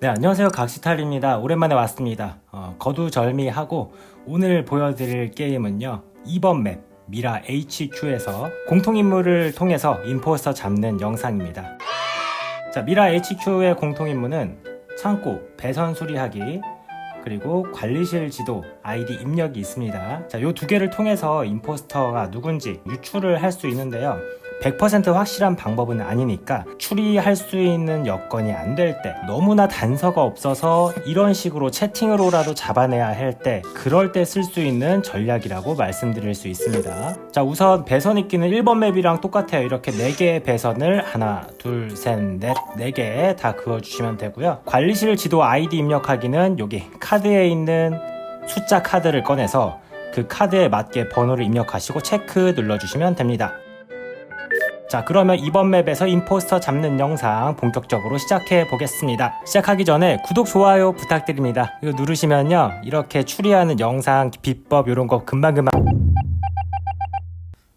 네, 안녕하세요. 각시탈입니다. 오랜만에 왔습니다. 어, 거두절미하고 오늘 보여드릴 게임은요. 2번 맵 미라 HQ에서 공통임무를 통해서 임포스터 잡는 영상입니다. 자, 미라 HQ의 공통임무는 창고, 배선 수리하기, 그리고 관리실 지도, 아이디 입력이 있습니다. 자, 요 두 개를 통해서 임포스터가 누군지 유출을 할수 있는데요. 100% 확실한 방법은 아니니까 추리할 수 있는 여건이 안 될 때, 너무나 단서가 없어서 이런 식으로 채팅으로라도 잡아내야 할 때, 그럴 때 쓸 수 있는 전략이라고 말씀드릴 수 있습니다. 자, 우선 배선 있기는 1번 맵이랑 똑같아요. 이렇게 4개의 배선을 하나, 둘, 셋, 넷, 4개 다 그어주시면 되고요. 관리실 지도 아이디 입력하기는 여기 카드에 있는 숫자 카드를 꺼내서 그 카드에 맞게 번호를 입력하시고 체크 눌러주시면 됩니다. 자 그러면 이번 맵에서 임포스터 잡는 영상 본격적으로 시작해 보겠습니다. 시작하기 전에 구독 좋아요 부탁드립니다. 이거 누르시면요 이렇게 추리하는 영상 비법 이런 거 금방금방.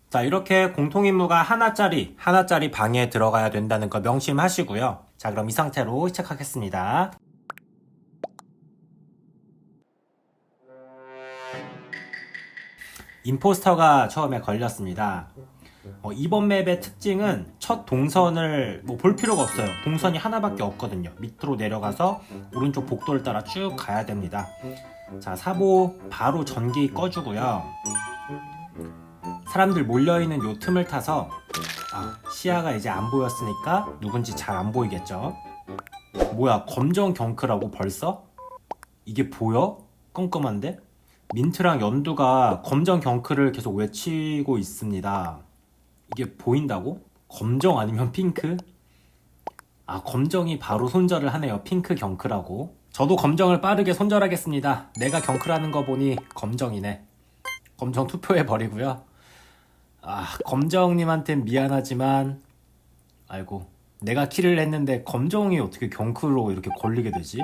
자 이렇게 공통임무가 하나짜리 하나짜리 방에 들어가야 된다는 거 명심하시고요. 자 그럼 이 상태로 시작하겠습니다. 임포스터가 처음에 걸렸습니다 어, 이번 맵의 특징은 첫 동선을 뭐 볼 필요가 없어요. 동선이 하나밖에 없거든요. 밑으로 내려가서 오른쪽 복도를 따라 쭉 가야 됩니다. 자, 사보 바로 전기 꺼주고요. 사람들 몰려있는 요 틈을 타서 아, 시야가 이제 안 보였으니까 누군지 잘 안 보이겠죠. 뭐야, 검정 경크라고 벌써? 이게 보여? 껌껌한데? 민트랑 연두가 검정 경크를 계속 외치고 있습니다. 이게 보인다고? 검정 아니면 핑크? 아, 검정이 바로 손절을 하네요. 핑크 경크라고. 저도 검정을 빠르게 손절하겠습니다. 내가 경크라는 거 보니 검정이네. 검정 투표해 버리고요. 아, 검정님한텐 미안하지만, 아이고, 내가 키를 했는데 검정이 어떻게 경크로 이렇게 걸리게 되지?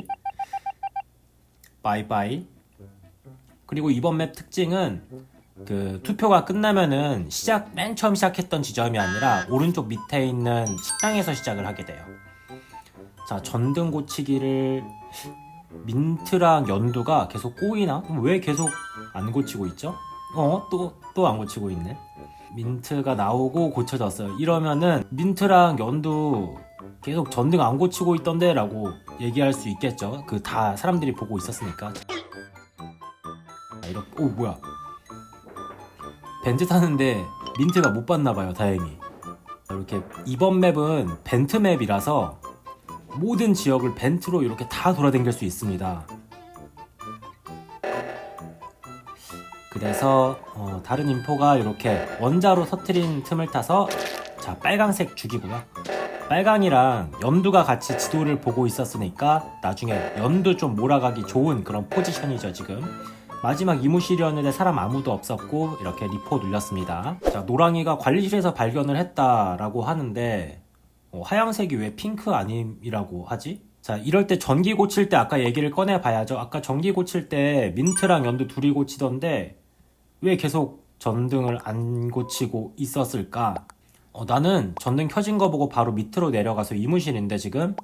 바이바이. 그리고 이번 맵 특징은 그 투표가 끝나면은 시작 맨 처음 시작했던 지점이 아니라 오른쪽 밑에 있는 식당에서 시작을 하게 돼요. 자 전등 고치기를 민트랑 연두가 계속 꼬이나? 왜 계속 안 고치고 있죠? 어? 또 또 안 고치고 있네. 민트가 나오고 고쳐졌어요. 이러면은 민트랑 연두 계속 전등 안 고치고 있던데 라고 얘기할 수 있겠죠. 그 다 사람들이 보고 있었으니까. 아, 이렇게 오 뭐야? 벤트 타는데 민트가 못 봤나 봐요. 다행히. 이렇게 이번 맵은 벤트 맵이라서 모든 지역을 벤트로 이렇게 다 돌아다닐 수 있습니다. 그래서 어, 다른 인포가 이렇게 원자로 터트린 틈을 타서 자 빨강색 죽이고요. 빨강이랑 연두가 같이 지도를 보고 있었으니까 나중에 연두 좀 몰아가기 좋은 그런 포지션이죠 지금. 마지막 이무실이었는데 사람 아무도 없었고 이렇게 리포 눌렸습니다. 자 노랑이가 관리실에서 발견을 했다라고 하는데 어, 하양색이 왜 핑크 아님이라고 하지? 자 이럴 때 전기 고칠 때 아까 얘기를 꺼내 봐야죠. 아까 전기 고칠 때 민트랑 연두 둘이 고치던데 왜 계속 전등을 안 고치고 있었을까? 어, 나는 전등 켜진 거 보고 바로 밑으로 내려가서 이무실인데 지금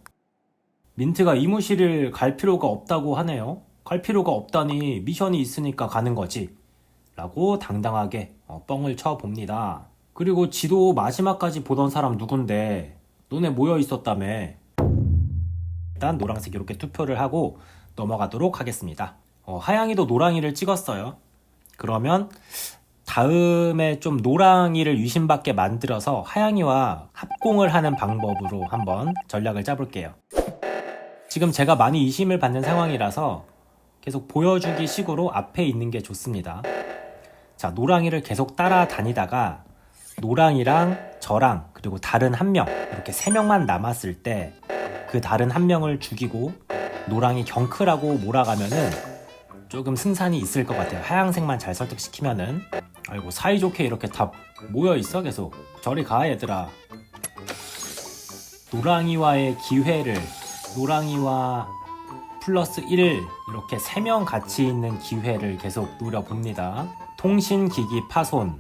민트가 이무실을 갈 필요가 없다고 하네요. 갈 필요가 없다니 미션이 있으니까 가는 거지. 라고 당당하게 어, 뻥을 쳐 봅니다. 그리고 지도 마지막까지 보던 사람 누군데 너네 모여 있었다며. 일단 노란색 이렇게 투표를 하고 넘어가도록 하겠습니다. 어, 하양이도 노랑이를 찍었어요. 그러면 다음에 좀 노랑이를 유심받게 만들어서 하양이와 합공을 하는 방법으로 한번 전략을 짜볼게요. 지금 제가 많이 의심을 받는 상황이라서 계속 보여주기 식으로 앞에 있는 게 좋습니다. 자, 노랑이를 계속 따라다니다가 노랑이랑 저랑 그리고 다른 한 명, 이렇게 세 명만 남았을 때 그 다른 한 명을 죽이고 노랑이 경크라고 몰아가면은 조금 승산이 있을 것 같아요. 하양색만 잘 설득시키면은. 아이고, 사이좋게 이렇게 다 모여 있어, 계속. 저리 가, 얘들아. 노랑이와의 기회를, 노랑이와 플러스 1 이렇게 3명 같이 있는 기회를 계속 노려봅니다. 통신기기 파손.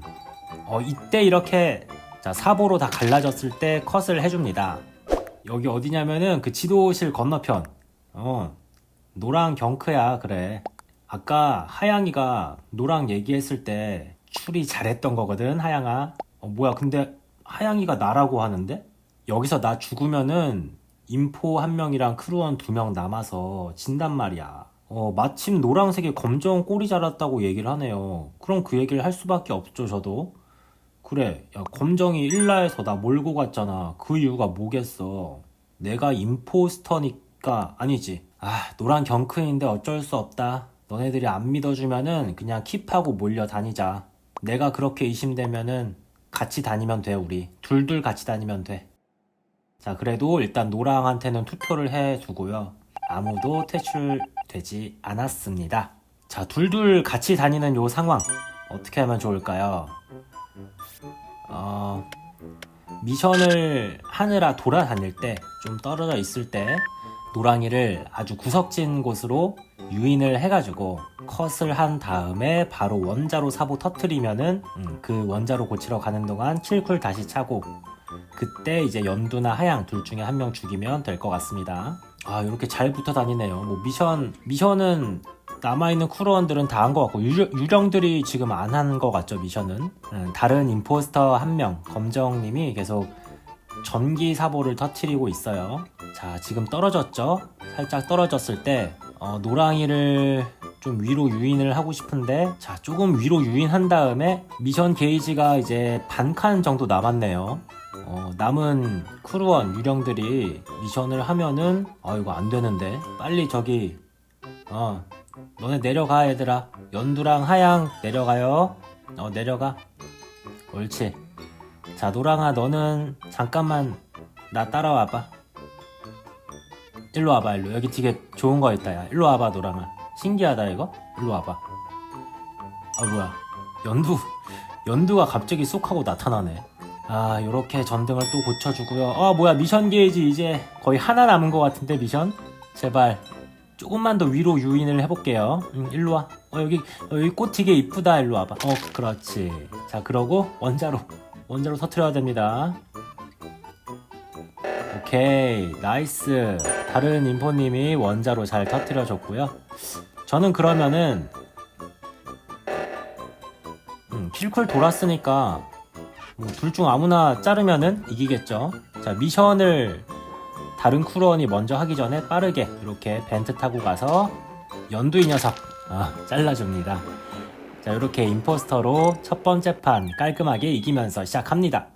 어, 이때 이렇게 자, 사보로 다 갈라졌을 때 컷을 해줍니다. 여기 어디냐면은 그 지도실 건너편 어, 노랑 경크야, 그래. 아까 하양이가 노랑 얘기했을 때 추리 잘했던 거거든, 하양아. 어, 뭐야, 근데 하양이가 나라고 하는데? 여기서 나 죽으면은 인포 한 명이랑 크루원 두 명 남아서 진단 말이야. 어, 마침 노랑색이 검정 꼬리 자랐다고 얘기를 하네요. 그럼 그 얘기를 할 수밖에 없죠, 저도. 그래, 야, 검정이 일라에서 나 몰고 갔잖아. 그 이유가 뭐겠어? 내가 임포스터니까 아니지. 아, 노란 경크인데 어쩔 수 없다. 너네들이 안 믿어주면은 그냥 킵하고 몰려 다니자. 내가 그렇게 의심되면은 같이 다니면 돼, 우리. 둘둘 같이 다니면 돼. 자, 그래도 일단 노랑한테는 투표를 해 두고요. 아무도 퇴출되지 않았습니다. 자, 둘둘 같이 다니는 요 상황. 어떻게 하면 좋을까요? 어, 미션을 하느라 돌아다닐 때, 좀 떨어져 있을 때, 노랑이를 아주 구석진 곳으로 유인을 해가지고 컷을 한 다음에 바로 원자로 사보 터트리면은 음, 그 원자로 고치러 가는 동안 킬쿨 다시 차고 그때 이제 연두나 하양 둘 중에 한 명 죽이면 될 것 같습니다. 아 이렇게 잘 붙어 다니네요. 뭐 미션 미션은 남아있는 쿠로원들은 다 한 것 같고 유, 유령 들이 지금 안 한 것 같죠 미션은 음, 다른 임포스터 한 명 검정님이 계속 전기 사보를 터트리고 있어요 자 지금 떨어졌죠 살짝 떨어졌을 때 어, 노랑이를 좀 위로 유인을 하고 싶은데 자 조금 위로 유인한 다음에 미션 게이지가 이제 반 칸 정도 남았네요 어, 남은 크루원 유령들이 미션을 하면은 아 이거 안 되는데. 빨리 저기 어 너네 내려가 얘들아. 연두랑 하양 내려가요. 어 내려가. 옳지. 자 노랑아 너는 잠깐만 나 따라와봐. 일로 와봐 일로. 여기 되게 좋은 거 있다 야. 일로 와봐 노랑아. 신기하다 이거? 일로 와봐. 아 뭐야. 연두. 연두가 갑자기 쏙 하고 나타나네 아 요렇게 전등을 또 고쳐주고요 아 뭐야 미션 게이지 이제 거의 하나 남은 것 같은데 미션 제발 조금만 더 위로 유인을 해볼게요. 음, 일로 와. 어, 여기, 어, 여기 꽃 되게 이쁘다. 일로 와봐. 어, 그렇지. 자, 그러고 원자로, 원자로 터트려야 됩니다. 오케이. 나이스. 다른 인포님이 원자로 잘 터트려 줬고요. 저는 그러면은, 음, 킬쿨 돌았으니까, 뭐 둘 중 아무나 자르면은 이기겠죠. 자, 미션을 다른 쿠런이 먼저 하기 전에 빠르게 이렇게 벤트 타고 가서 연두 이 녀석 아, 잘라줍니다. 자 이렇게 임포스터로 첫 번째 판 깔끔하게 이기면서 시작합니다.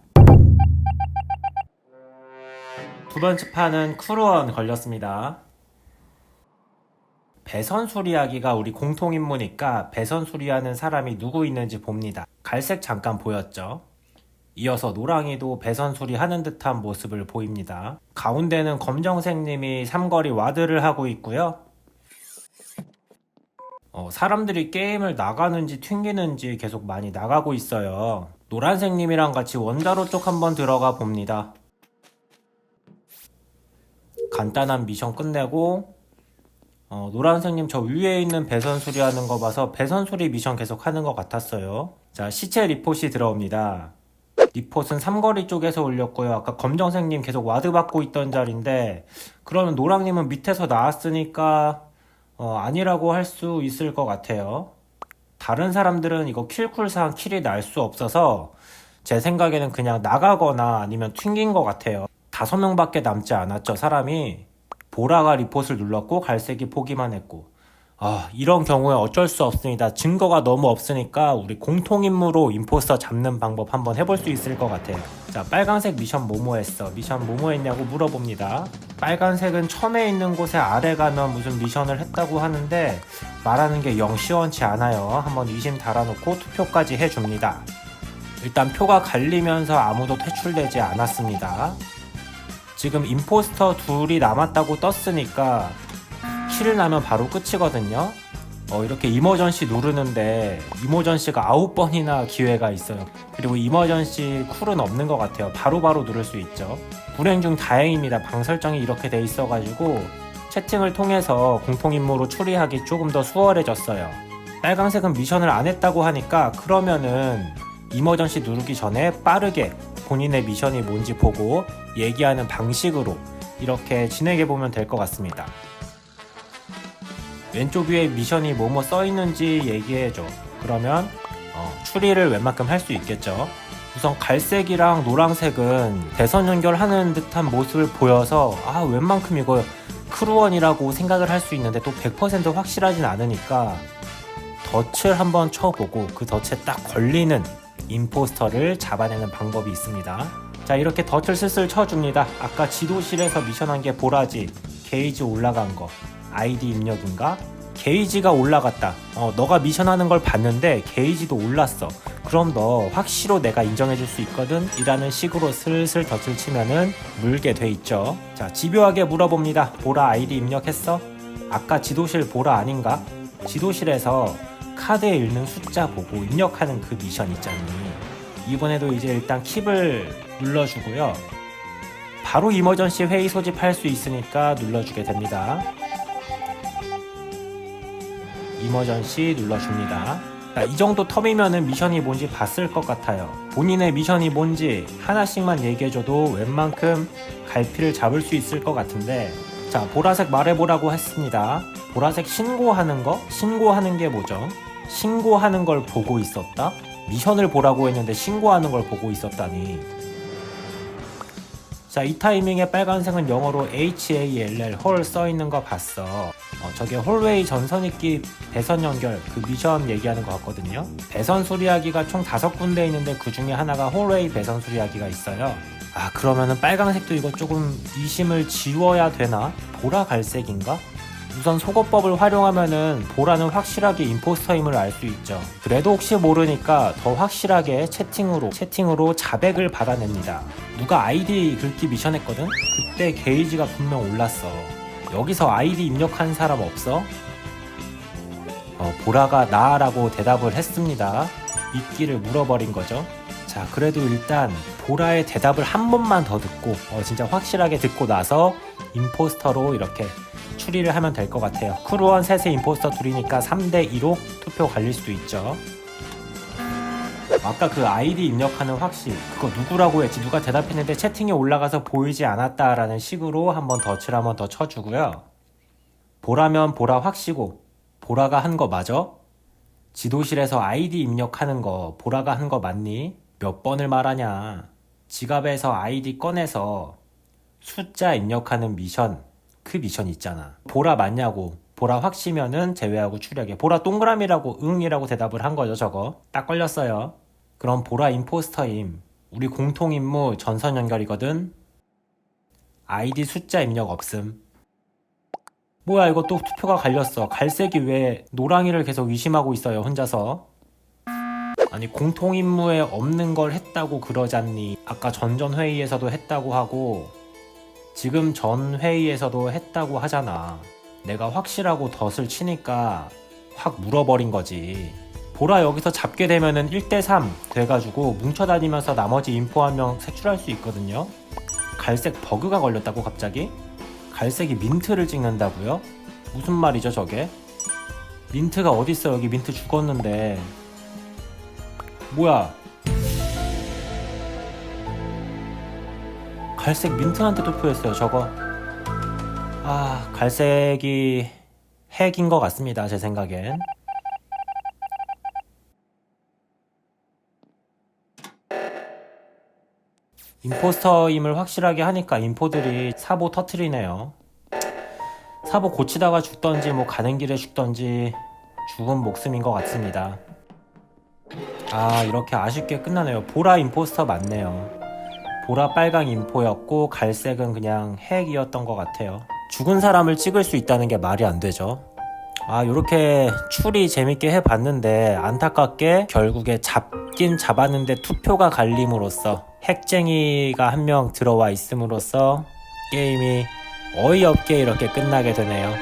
두 번째 판은 쿠루원 걸렸습니다. 배선 수리하기가 우리 공통 임무니까 배선 수리하는 사람이 누구 있는지 봅니다. 갈색 잠깐 보였죠? 이어서 노랑이도 배선 수리하는 듯한 모습을 보입니다. 가운데는 검정색님이 삼거리 와드를 하고 있고요. 어, 사람들이 게임을 나가는지 튕기는지 계속 많이 나가고 있어요. 노란색님이랑 같이 원자로 쪽 한번 들어가 봅니다. 간단한 미션 끝내고 어, 노란색님 저 위에 있는 배선 수리하는 거 봐서 배선 수리 미션 계속 하는 것 같았어요. 자 시체 리포시 들어옵니다. 리포트는 삼거리 쪽에서 올렸고요. 아까 검정색님 계속 와드 받고 있던 자리인데 그러면 노랑님은 밑에서 나왔으니까 어, 아니라고 할 수 있을 것 같아요. 다른 사람들은 이거 킬쿨상 킬이 날 수 없어서 제 생각에는 그냥 나가거나 아니면 튕긴 것 같아요. 다섯 명밖에 남지 않았죠 사람이 보라가 리포트를 눌렀고 갈색이 포기만 했고 아, 이런 경우에 어쩔 수 없습니다. 증거가 너무 없으니까 우리 공통임무로 임포스터 잡는 방법 한번 해볼 수 있을 것 같아요. 자, 빨간색 미션 뭐뭐 했어? 미션 뭐뭐 했냐고 물어봅니다. 빨간색은 처음에 있는 곳에 아래 가면 무슨 미션을 했다고 하는데 말하는 게 영 시원치 않아요. 한번 의심 달아놓고 투표까지 해줍니다. 일단 표가 갈리면서 아무도 퇴출되지 않았습니다. 지금 임포스터 둘이 남았다고 떴으니까 킬을 나면 바로 끝이거든요. 어, 이렇게 이머전시 누르는데 이머전시가 아홉 번이나 기회가 있어요. 그리고 이머전시 쿨은 없는 것 같아요. 바로 바로 누를 수 있죠. 불행 중 다행입니다. 방 설정이 이렇게 돼 있어가지고 채팅을 통해서 공통 임무로 추리하기 조금 더 수월해졌어요. 빨강색은 미션을 안 했다고 하니까 그러면은 이머전시 누르기 전에 빠르게 본인의 미션이 뭔지 보고 얘기하는 방식으로 이렇게 진행해 보면 될 것 같습니다. 왼쪽 위에 미션이 뭐뭐 써 있는지 얘기해줘. 그러면 어, 추리를 웬만큼 할 수 있겠죠. 우선 갈색이랑 노란색은 대선 연결하는 듯한 모습을 보여서 아 웬만큼 이거 크루원이라고 생각을 할 수 있는데 또 100% 확실하진 않으니까 덫을 한번 쳐보고 그 덫에 딱 걸리는 임포스터를 잡아내는 방법이 있습니다. 자 이렇게 덫을 슬슬 쳐줍니다. 아까 지도실에서 미션한 게 보라지 게이지 올라간 거 아이디 입력인가? 게이지가 올라갔다. 어 너가 미션하는 걸 봤는데 게이지도 올랐어. 그럼 너 확실로 내가 인정해줄 수 있거든? 이라는 식으로 슬슬 덫을 치면은 물게 돼 있죠. 자 집요하게 물어봅니다. 보라 아이디 입력했어? 아까 지도실 보라 아닌가? 지도실에서 카드에 읽는 숫자 보고 입력하는 그 미션 있잖니. 이번에도 이제 일단 킵을 눌러주고요. 바로 이머전시 회의 소집할 수 있으니까 눌러주게 됩니다. 이머전시 눌러줍니다. 자, 이 정도 텀이면은 미션이 뭔지 봤을 것 같아요. 본인의 미션이 뭔지 하나씩만 얘기해줘도 웬만큼 갈피를 잡을 수 있을 것 같은데 자 보라색 말해보라고 했습니다. 보라색 신고하는 거? 신고하는 게 뭐죠? 신고하는 걸 보고 있었다? 미션을 보라고 했는데 신고하는 걸 보고 있었다니. 자, 이 타이밍에 빨간색은 영어로 HALL 홀 써 있는 거 봤어. 어, 저게 홀웨이 전선익기 배선 연결 그 미션 얘기하는 것 같거든요. 배선 수리하기가 총 다섯 군데 있는데 그 중에 하나가 홀웨이 배선 수리하기가 있어요. 아, 그러면은 빨강색도 이거 조금 이심을 지워야 되나? 보라 갈색인가? 우선 속어법을 활용하면은 보라는 확실하게 임포스터임을 알 수 있죠. 그래도 혹시 모르니까 더 확실하게 채팅으로 채팅으로 자백을 받아냅니다. 누가 아이디 긁기 미션 했거든? 그때 게이지가 분명 올랐어. 여기서 아이디 입력한 사람 없어? 어, 보라가 나라고 대답을 했습니다. 믿기를 물어버린 거죠. 자, 그래도 일단 보라의 대답을 한 번만 더 듣고 어, 진짜 확실하게 듣고 나서 임포스터로 이렇게 추리를 하면 될 것 같아요. 크루원 셋의 임포스터 둘이니까 3대 2로 투표 갈릴 수도 있죠. 아까 그 아이디 입력하는 확실 그거 누구라고 했지 누가 대답했는데 채팅에 올라가서 보이지 않았다라는 식으로 한번 덫을 한번 더 쳐주고요. 보라면 보라 확시고 보라가 한 거 맞아? 지도실에서 아이디 입력하는 거 보라가 한 거 맞니? 몇 번을 말하냐? 지갑에서 아이디 꺼내서 숫자 입력하는 미션 그 미션 있잖아. 보라 맞냐고. 보라 확시면은 제외하고 추력에. 보라 동그라미라고 응이라고 대답을 한 거죠, 저거. 딱 걸렸어요. 그럼 보라 임포스터임. 우리 공통 임무 전선 연결이거든. 아이디 숫자 입력 없음. 뭐야, 이거 또 투표가 갈렸어. 갈색이 왜 노랑이를 계속 의심하고 있어요, 혼자서. 아니, 공통 임무에 없는 걸 했다고 그러잖니. 아까 전전 회의에서도 했다고 하고, 지금 전 회의에서도 했다고 하잖아. 내가 확실하고 덫을 치니까 확 물어버린 거지. 보라 여기서 잡게 되면은 1대3 돼가지고 뭉쳐다니면서 나머지 인포 한 명 색출할 수 있거든요. 갈색 버그가 걸렸다고 갑자기? 갈색이 민트를 찍는다고요? 무슨 말이죠 저게? 민트가 어딨어 여기 민트 죽었는데 뭐야 갈색 민트한테 투표했어요 저거. 아 갈색이 핵인 것 같습니다 제 생각엔. 임포스터임을 확실하게 하니까 인포들이 사보 터트리네요. 사보 고치다가 죽던지 뭐 가는 길에 죽던지 죽은 목숨인 것 같습니다. 아 이렇게 아쉽게 끝나네요. 보라 임포스터 맞네요 보라 빨강 인포였고 갈색은 그냥 핵이었던 것 같아요. 죽은 사람을 찍을 수 있다는 게 말이 안 되죠. 아, 요렇게 추리 재밌게 해봤는데 안타깝게 결국에 잡긴 잡았는데 투표가 갈림으로써 핵쟁이가 한 명 들어와 있음으로써 게임이 어이없게 이렇게 끝나게 되네요.